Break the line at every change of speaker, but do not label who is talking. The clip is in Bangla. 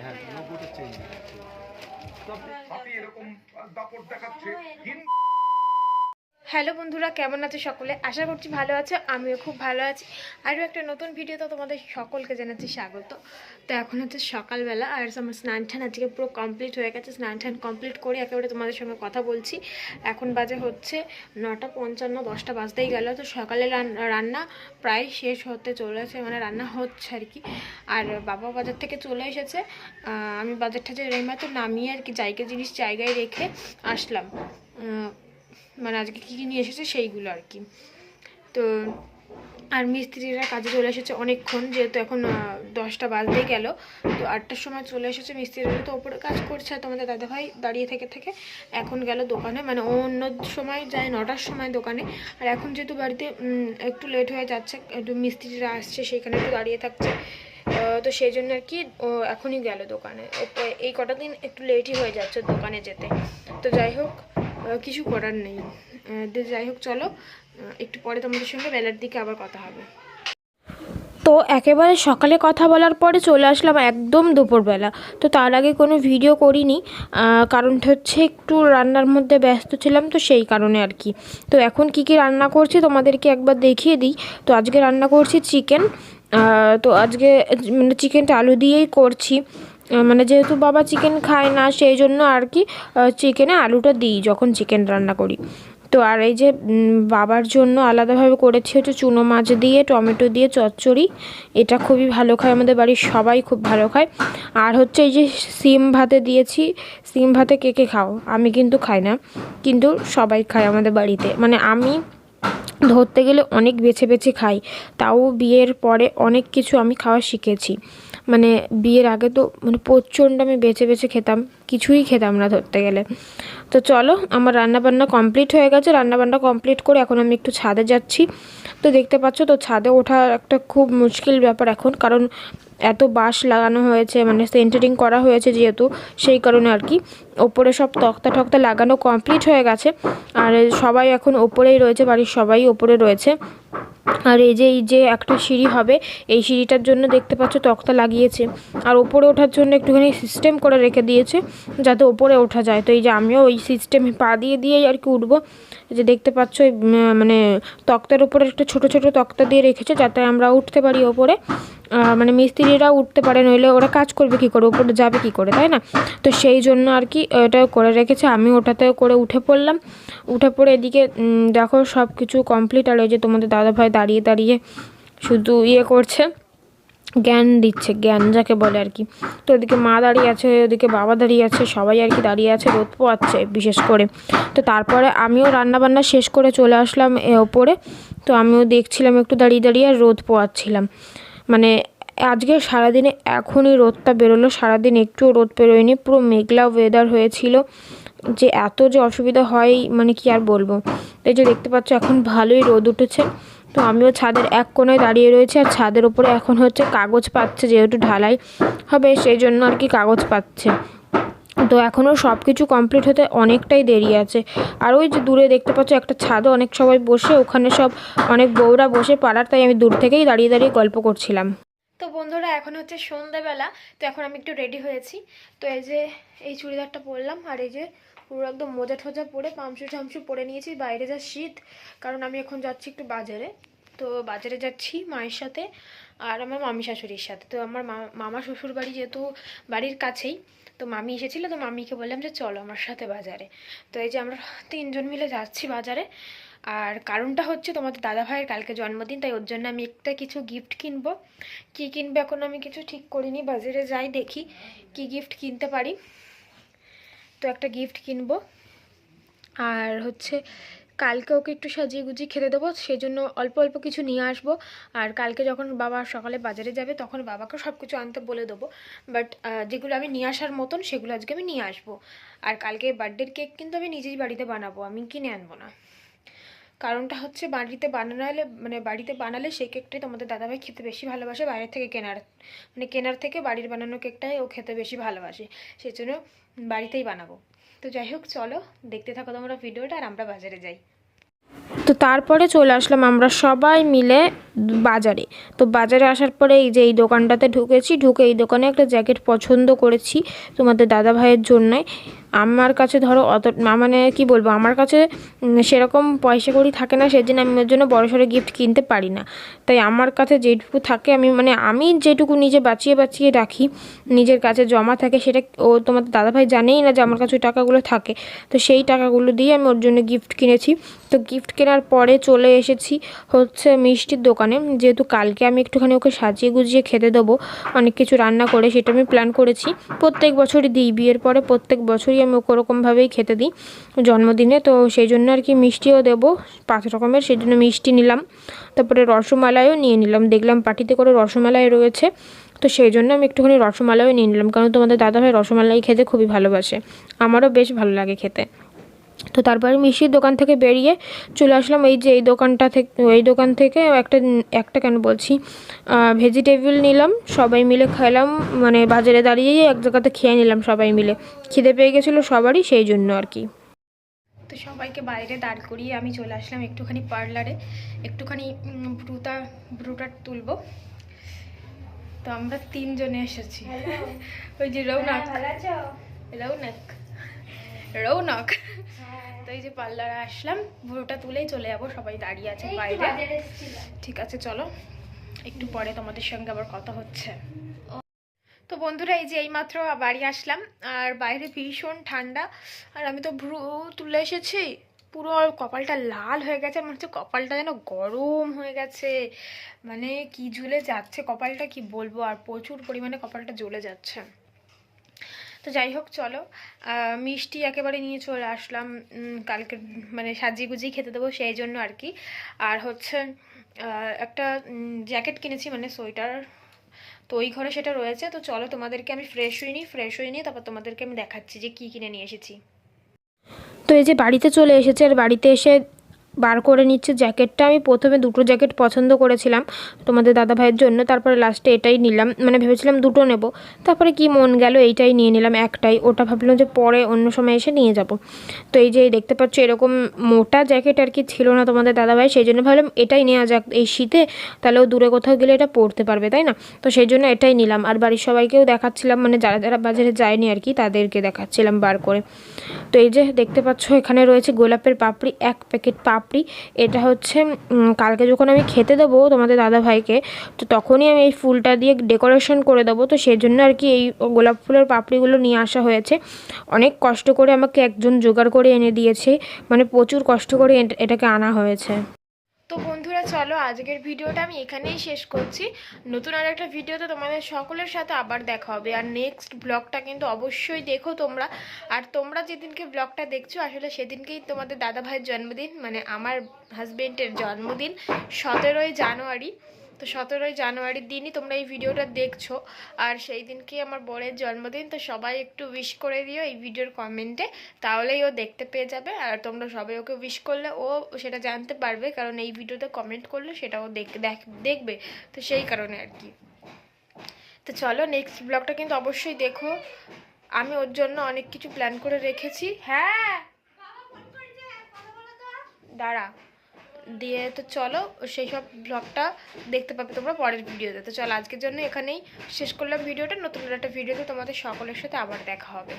হ্যাঁ চেঞ্জ
এরকম দাপট দেখাচ্ছে। হিন্দ
হ্যালো বন্ধুরা, কেমন আছে সকলে? আশা করছি ভালো আছো, আমিও খুব ভালো আছি। আরও একটা নতুন ভিডিওতে তোমাদের সকলকে জানাচ্ছি স্বাগত। তো এখন হচ্ছে সকালবেলা, আর আমার স্নান টান আজকে পুরো কমপ্লিট হয়ে গেছে। স্নান টান কমপ্লিট করে একেবারে তোমাদের সঙ্গে কথা বলছি। এখন বাজে হচ্ছে নটা পঞ্চান্ন, দশটা বাজতেই গেল। তো সকালে রান- রান্না প্রায় শেষ হতে চলেছে মানে রান্না হচ্ছে আর কি। আর বাবা বাজার থেকে চলে এসেছে। আমি বাজারটা যে রেমাতে নামিয়ে আর কি জায়গা জিনিস জায়গায় রেখে আসলাম। মানে আজকে কী কী নিয়ে এসেছে সেইগুলো আর কি। তো আর মিস্ত্রিরা কাজে চলে এসেছে অনেকক্ষণ, যেহেতু এখন দশটা বাজতেই গেল। তো আটটার সময় চলে এসেছে, মিস্ত্রিরা তো ওপরে কাজ করছে তোমাদের দাদাভাই দাঁড়িয়ে থেকে থেকে এখন গেল দোকানে। মানে অন্য সময় যায় নটার সময় দোকানে। আর এখন যেহেতু বাড়িতে একটু লেট হয়ে যাচ্ছে, একটু মিস্ত্রিরা আসছে সেখানে একটু দাঁড়িয়ে থাকছে। তো সেই জন্য আর কি ও এখনই গেল দোকানে। এই কটা দিন একটু লেটই হয়ে যাচ্ছে দোকানে যেতে। তো যাই হোক কিছু করার নেই। যাই হোক, চলো। একটু পরে তোমাদের সঙ্গে বেলার দিকে আবার কথা হবে। তো একেবারে সকালে কথা বলার পরে চলে আসলাম একদম দুপুরবেলা। তো তার আগে কোনো ভিডিও করিনি কারণ হচ্ছে একটু রান্নার মধ্যে ব্যস্ত ছিলাম, তো সেই কারণে আর কি। তো এখন কি কি রান্না করছি তোমাদেরকে একবার দেখিয়ে দিই। তো আজকে রান্না করছি চিকেন তো আজকে মানে চিকেনটা আলু দিয়েই করছি। মানে যেহেতু বাবা চিকেন খায় না, সেই জন্য আর কি চিকেনে আলুটা দিই যখন চিকেন রান্না করি। তো আর এই যে বাবার জন্য আলাদাভাবে করেছি হচ্ছে চুনো মাছ দিয়ে, টমেটো দিয়ে, চচ্চড়ি। এটা খুবই ভালো খায়, আমাদের বাড়ির সবাই খুব ভালো খায়। আর হচ্ছে এই যে সিম ভাতে দিয়েছি, সিম ভাতে কে কে খাও? আমি কিন্তু খাই না, কিন্তু সবাই খায় আমাদের বাড়িতে। মানে আমি ধরতে গেলে অনেক বেছে বেছে খাই, তাও বিয়ের পরে অনেক কিছু আমি খাওয়া শিখেছি। মানে বিয়ের আগে তো মানে প্রচণ্ড আমি বেছে বেছে খেতাম, কিছুই খেতাম না ধরতে গেলে। তো চলো, আমার রান্নাবান্না কমপ্লিট হয়ে গেছে। রান্নাবান্না কমপ্লিট করে এখন আমি একটু ছাদে যাচ্ছি। তো দেখতে পাচ্ছ, তো ছাদে ওঠা একটা খুব মুশকিল ব্যাপার এখন, কারণ এত বাঁশ লাগানো হয়েছে মানে সেন্টারিং করা হয়েছে যেহেতু, সেই কারণে আর কি। ওপরে সব তক্তা টক্তা লাগানো কমপ্লিট হয়ে গেছে। আর সবাই এখন ওপরেই রয়েছে, বাড়ির সবাই ওপরে রয়েছে। আর এই যে এই যে একটা সিঁড়ি হবে, এই সিঁড়িটার জন্য দেখতে পাচ্ছ তক্তা লাগিয়েছে। আর ওপরে ওঠার জন্য একটুখানি সিস্টেম করে রেখে দিয়েছে, যাতে ওপরে ওঠা যায়। তো এই যে আমিও ওই সিস্টেমে পা দিয়ে দিয়েই আর কি উঠবো। যে দেখতে পাচ্ছ মানে তক্তার উপরে একটা ছোট ছোট তক্তা দিয়ে রেখেছে, যাতে আমরা উঠতে পারি ওপরে। মানে মানে মিস্ত্রিরা উঠতে পারে, নইলে ওরা কাজ করবে কি করে ওপরে যাবে কি করে, তাই না? তো সেই জন্য আর কি এটা করে রেখেছে। আমি ওটাতেও করে উঠে পড়লাম। উঠে পড়ে এদিকে দেখো সব কিছু কমপ্লিট আর ওই যে তোমাদের দাদাভাই দাঁড়িয়ে দাঁড়িয়ে শুধু ইয়ে করছে, জ্ঞান দিচ্ছে, জ্ঞান যাকে বলে আর কি। তো ওদিকে মা দাঁড়িয়ে আছে, ওদিকে বাবা দাঁড়িয়ে আছে, সবাই আর কি দাঁড়িয়ে আছে, রোদ পোয়াচ্ছে বিশেষ করে। তো তারপরে আমিও রান্নাবান্না শেষ করে চলে আসলাম এ ওপরে। তো আমিও দেখছিলাম একটু দাঁড়িয়ে দাঁড়িয়ে আর রোদ পোয়াচ্ছিলাম। মানে আজকে সারাদিনে এখনই রোদটা বেরোলো, সারাদিন একটুও রোদ বেরোয়নি, পুরো মেঘলা ওয়েদার হয়েছিল। যে এত যে অসুবিধা হয় মানে কি আর বলব? এই যে দেখতে পাচ্ছ, এখন ভালোই রোদ উঠেছে। তো আমিও ছাদের এক কোনায় দাঁড়িয়ে রয়েছি, আর ছাদের উপরে এখন হচ্ছে কাগজ পাচ্ছে যেহেতু ঢালাই হবে, সেই জন্য আর কি কাগজ পাচ্ছে। তো এখনও সব কিছু কমপ্লিট হতে অনেকটাই দেরি আছে। আর ওই যে দূরে দেখতে পাচ্ছ, একটা ছাদে অনেক সবাই বসে, ওখানে সব অনেক বউরা বসে পাড়ার, তাই আমি দূর থেকেই দাঁড়িয়ে দাঁড়িয়ে গল্প করছিলাম। তো বন্ধুরা, এখন হচ্ছে সন্ধ্যাবেলা, তো এখন আমি একটু রেডি হয়েছি। তো এই যে, এই চুড়িদারটা পরলাম, আর এই যে পুরো একদম মোজা ঠোজা পরে পামশু টামশু পরে নিয়েছি, বাইরে যা শীত, কারণ আমি এখন যাচ্ছি একটু বাজারে। তো বাজারে যাচ্ছি মায়ের সাথে আর আমার মামি শাশুড়ির সাথে। তো আমার মামা শ্বশুর বাড়ি যেহেতু বাড়ির কাছেই, তো মামি এসেছিল, তো মামিকে বললাম যে চলো আমার সাথে বাজারে। তো এই যে আমরা তিনজন মিলে যাচ্ছি বাজারে আর কারণটা হচ্ছে তোমাদের দাদা ভাইয়ের কালকে জন্মদিন, তাই ওর জন্য আমি একটা কিছু গিফট কিনবো। কি কিনবে এখন আমি কিছু ঠিক করিনি, বাজারে যাই দেখি কি গিফট কিনতে পারি। তো একটা গিফট কিনবো। আর হচ্ছে কালকে ওকে একটু সাজিয়ে গুজিয়ে খেতে দেবো সেই জন্য অল্প অল্প কিছু নিয়ে আসব। আর কালকে যখন বাবা সকালে বাজারে যাবে, তখন বাবাকে সব কিছু আনতে বলে দেবো। বাট যেগুলো আমি নিয়ে আসার মতন, সেগুলো আজকে আমি নিয়ে আসব। আর কালকে বার্থডের কেক কিন্তু আমি নিজেই বাড়িতে বানাবো, আমি কিনে আনব না। কারণটা হচ্ছে বাড়িতে বানানো হলে মানে বাড়িতে বানালে সেই কেকটাই তোমাদের দাদাভাই খেতে বেশি ভালোবাসে বাইরের থেকে কেনার মানে কেনার থেকে বাড়ির বানানো কেকটাই ও খেতে বেশি ভালোবাসে সেই জন্য বাড়িতেই বানাবো। তো যাই হোক, চলো, দেখতে থাকো তোমরা ভিডিওটা আর আমরা বাজারে যাই। তো তারপরে চলে আসলাম আমরা সবাই মিলে বাজারে। তো বাজারে আসার পরে এই যে এই দোকানটাতে ঢুকেছি, ঢুকে এই দোকানে একটা জ্যাকেট পছন্দ করেছি তোমাদের দাদা ভাইয়ের জন্যে। আমার কাছে ধরো অত মানে কি বলব, আমার কাছে সেরকম পয়সা কড়ি থাকে না, সেদিন আমি ওর জন্য বড় সড়ো গিফট কিনতে পারি না। তাই আমার কাছে যেটুকু থাকে আমি মানে আমি যেটুকু নিজে বাঁচিয়ে বাঁচিয়ে রাখি, নিজের কাছে জমা থাকে সেটা ও তোমাদের দাদাভাই জানেই না যে আমার কাছে টাকাগুলো থাকে। তো সেই টাকাগুলো দিয়ে আমি ওর জন্য গিফট কিনেছি। তো গিফট কেনার পরে চলে এসেছি হচ্ছে মিষ্টির দোকানে। যেহেতু কালকে আমি একটুখানি ওকে সাজিয়ে গুজিয়ে খেতে দেবো, অনেক কিছু রান্না করে সেটা আমি প্ল্যান করেছি। প্রত্যেক বছরই দিই, বিয়ের পরে প্রত্যেক বছরই আমি ওকে ওরকমভাবেই খেতে দিই জন্মদিনে। তো সেই জন্য আর কি মিষ্টিও দেবো, পাঁচ রকমের, সেই জন্য মিষ্টি নিলাম। তারপরে রসমালাইও নিয়ে নিলাম। দেখলাম পাটিতে করে রসমালাই রয়েছে। তো সেই জন্য আমি একটুখানি রসমালাইও নিয়ে নিলাম। কারণ তোমাদের দাদাভাই রসমালাই খেতে খুবই ভালোবাসে। আমারও বেশ ভালো লাগে খেতে। তো তারপরে মিষ্টির দোকান থেকে বেরিয়ে চলে আসলাম। এই যে এই দোকানটা থেকে এই দোকান থেকে একটা একটা কেন বলছি ভেজিটেবল নিলাম সবাই মিলে খেলাম মানে বাজারে দাঁড়িয়েই এক জায়গাতে খেয়ে নিলাম সবাই মিলে। খিদে পেয়ে গেছিল সবারই সেই জন্য আর কি। তো সবাইকে বাইরে দাঁড় করিয়ে আমি চলে আসলাম একটুখানি পার্লারে। একটুখানি উম, ব্রুতা ব্রুটার তুলবো। তো আমরা তিনজনে এসেছি। ওই যে রৌনক। রৌনক। রৌনক। তো এই যে পার্লারে আসলাম ভুরুটা তুলেই চলে যাব সবাই দাঁড়িয়ে আছে বাইরে। ঠিক আছে চলো। একটু পরে তোমাদের সঙ্গে আবার কথা হচ্ছে। তো বন্ধুরা এই যে এইমাত্র বাড়ি আসলাম আর বাইরে ভীষণ ঠান্ডা আর আমি তো ভ্রু তুলে এসেছি। পুরো কপালটা লাল হয়ে গেছে মনে হচ্ছে কপালটা যেন গরম হয়ে গেছে। মানে কি ঝুলে যাচ্ছে কপালটা কি বলব? আর প্রচুর পরিমাণে কপালটা জ্বলে যাচ্ছে। তো যাই হোক, চলো। মিষ্টি একেবারে নিয়ে চলে আসলাম। কালকে মানে সাজিয়ে গুজিয়ে খেতে দেবো সেই জন্য আর কি। আর হচ্ছে একটা জ্যাকেট কিনেছি মানে সোয়েটার তো ওই ঘরে সেটা রয়েছে। তো চলো, তোমাদেরকে আমি ফ্রেশ হয়ে নিই ফ্রেশ হয়ে নিয়ে তারপর তোমাদেরকে আমি দেখাচ্ছি যে কী কিনে নিয়ে এসেছি। তো এই যে বাড়িতে চলে এসেছে, আর বাড়িতে এসে বার করে নিচ্ছে। জ্যাকেটটা আমি প্রথমে দুটো জ্যাকেট পছন্দ করেছিলাম তোমাদের দাদা ভাইয়ের জন্য, তারপরে লাস্টে এটাই নিলাম। মানে ভেবেছিলাম দুটো নেব। তারপরে কি মন গেল, এইটাই নিয়ে নিলাম, একটাই। ওটা ভাবলাম যে পরে অন্য সময় এসে নিয়ে যাব। তো এই যে দেখতে পাচ্ছ, এরকম মোটা জ্যাকেট আর কি ছিল না তোমাদের দাদা ভাই সেই জন্য ভাবলাম এটাই নেওয়া যাক। এই শীতে তাহলে ও দূরে কোথাও গেলে এটা পরতে পারবে, তাই না? তো সেই জন্য এটাই নিলাম। আর বাড়ির সবাইকেও দেখাচ্ছিলাম মানে যারা যারা বাজারে যায়নি আর কি, তাদেরকে দেখাচ্ছিলাম বার করে। তো এই যে দেখতে পাচ্ছ, এখানে রয়েছে গোলাপের পাপড়ি, এক প্যাকেট পাপড়ি। এটা হচ্ছে কালকে যখন আমি খেতে দেবো তোমাদের দাদা ভাইকে তো তখনই আমি এই ফুলটা দিয়ে ডেকোরেশন করে দেবো। তো সেই জন্য আর কি এই গোলাপ ফুলের পাপড়িগুলো নিয়ে আসা হয়েছে। অনেক কষ্ট করে আমাকে একজন জোগাড় করে এনে দিয়েছে। মানে প্রচুর কষ্ট করে এট- এটাকে আনা হয়েছে। তো বন্ধুরা, চলো আজকের ভিডিওটা আমি এখানেই শেষ করছি। নতুন আর একটা ভিডিওতে তোমাদের সকলের সাথে আবার দেখা হবে। আর নেক্সট ব্লগটা কিন্তু অবশ্যই দেখো তোমরা। আর তোমরা যেদিনকে ব্লগটা দেখছ, আসলে সেদিনকেই তোমাদের দাদাভাইয়ের জন্মদিন মানে আমার হাজবেন্ডের জন্মদিন, সতেরোই জানুয়ারি। তো সতেরোই জানুয়ারির দিনই তোমরা এই ভিডিওটা দেখছ। আর সেই দিনকে আমার বরের জন্মদিন, তো সবাই একটু উইশ করে দিও এই ভিডিওর কমেন্টে তাহলেই ও দেখতে পেয়ে যাবে। আর তোমরা সবাই ওকে উইশ করলে ও সেটা জানতে পারবে, কারণ এই ভিডিওতে কমেন্ট করলে দেখ, দেখ- দেখবে। তো সেই কারণে আর কি। তো চলো নেক্সট ব্লগটা কিন্তু অবশ্যই দেখো। আমি ওর জন্য অনেক কিছু প্ল্যান করে রেখেছি। হ্যাঁ! দাঁড়া। দিয়ে তো চলো সেই সব ব্লগটা দেখতে পাবে তোমরা পরের ভিডিওতে তো চলো, আজকের জন্য এখানেই শেষ করলাম ভিডিওটা নতুন একটা ভিডিওতে তোমাদের সকলের সাথে আবার দেখা হবে।